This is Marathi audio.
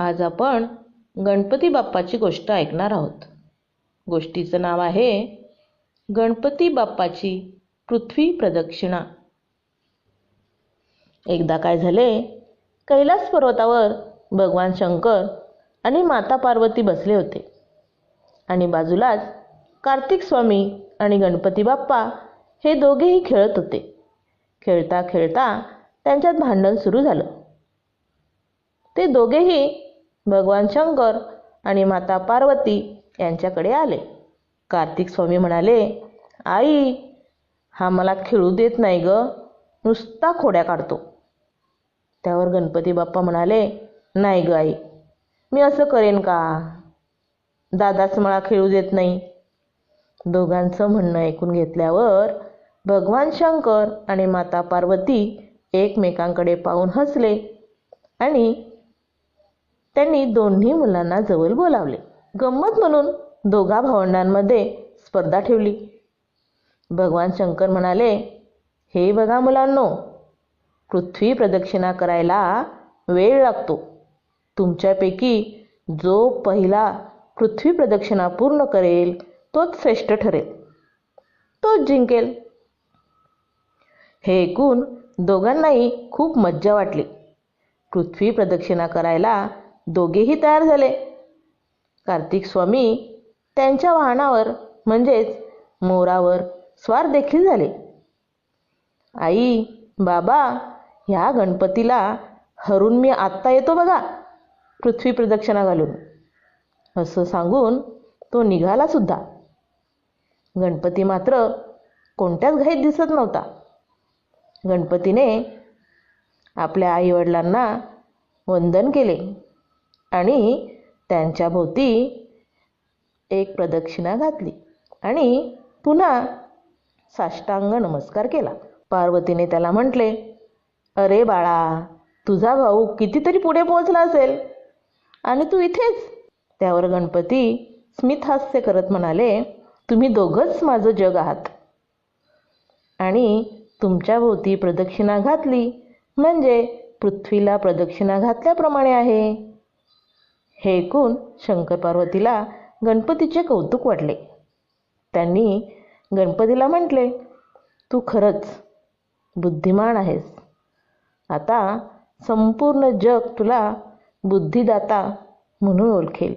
आज आपण गणपती बाप्पाची गोष्ट ऐकणार आहोत. गोष्टीचं नाव आहे गणपती बाप्पाची पृथ्वी प्रदक्षिणा. एकदा काय झाले कैलास पर्वतावर भगवान शंकर आणि माता पार्वती बसले होते. आणि बाजूलाच कार्तिक स्वामी आणि गणपती बाप्पा हे दोघेही खेळत होते. खेळता खेळता त्यांच्यात भांडण सुरू झालं. ते दोघेही भगवान शंकर आणि माता पार्वती यांच्याकडे आले. कार्तिक स्वामी म्हणाले आई हा मला खेळू देत नाही ग. नुसता खोड्या काढतो. त्यावर गणपती बाप्पा म्हणाले नाही ग आई मी असं करेन का? दादाच मला खेळू देत नाही. दोघांचं म्हणणं ऐकून घेतल्यावर भगवान शंकर आणि माता पार्वती एकमेकांकडे पाहून हसले आणि त्यांनी दोन्ही मुलांना जवळ बोलावले. गंमत म्हणून दोघा भावंडांमध्ये स्पर्धा ठेवली. भगवान शंकर म्हणाले हे बघा मुलांनो पृथ्वी प्रदक्षिणा करायला वेळ लागतो. तुमच्यापैकी जो पहिला पृथ्वी प्रदक्षिणा पूर्ण करेल तोच श्रेष्ठ ठरेल. तोच जिंकेल. हे ऐकून दोघांनाही खूप मज्जा वाटली. पृथ्वी प्रदक्षिणा करायला दोघेही तयार झाले. कार्तिक स्वामी त्यांच्या वाहनावर म्हणजेच मोरावर स्वार देखील झाले. आई बाबा ह्या गणपतीला हरून मी आत्ता येतो बघा पृथ्वी प्रदक्षिणा घालून. असं सांगून तो निघाला सुद्धा. गणपती मात्र कोणत्याच घाईत दिसत नव्हता. गणपतीने आपल्या आईवडिलांना वंदन केले. आणि त्यांच्या भोवती एक प्रदक्षिणा घातली आणि पुन्हा साष्टांग नमस्कार केला. पार्वतीने त्याला म्हटले अरे बाळा तुझा भाऊ कितीतरी पुढे पोहोचला असेल आणि तू इथेच. त्यावर गणपती स्मित हास्य करत म्हणाले तुम्ही दोघंच माझं जग आहात. आणि तुमच्या भोवती प्रदक्षिणा घातली म्हणजे पृथ्वीला प्रदक्षिणा घातल्याप्रमाणे आहे. हे ऐकून शंकर पार्वतीला गणपतीचे कौतुक वाटले. त्यांनी गणपतीला म्हटले तू खरंच बुद्धिमान आहेस. आता संपूर्ण जग तुला बुद्धिदाता म्हणून ओळखेल.